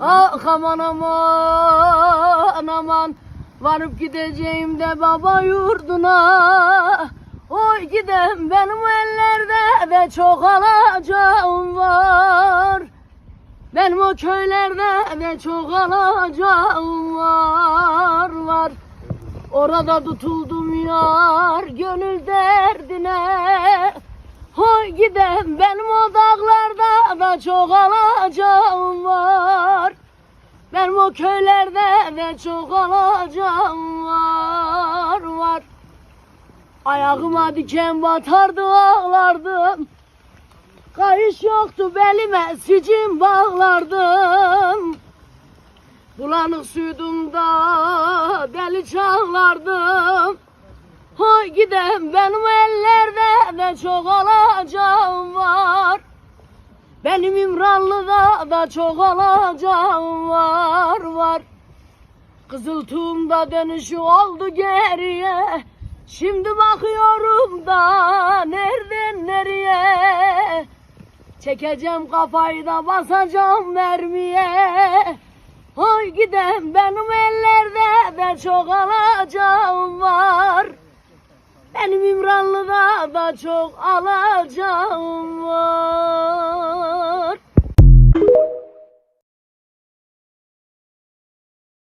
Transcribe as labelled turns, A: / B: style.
A: Ah aman aman aman. Varıp gideceğim de baba yurduna. Oy gidem benim ellerde de çok alacağım var. Benim o köylerde de çok alacağım var var. Orada tutuldum yar gönül derdine. Hoy gidem benim o dağlarda çok alacağım var. Benim o köylerde de çok alacağım var var. Ayağıma diken batardı ağlardım. Kayış yoktu belime sicim bağlardım. Bulanık suydum da deli çağlardım. Hoy gidem benim ellerde de çok alacağım var Benim İmranlı'da da çok alacağım var var. Kızıltuğumda dönüşü oldu geriye. Şimdi bakıyorum da nereden nereye? Çekeceğim kafayı da basacağım mermiye. Hoy gidem benim ellerde de çok alacağım var. Benim İmranlı'da da çok alacağım var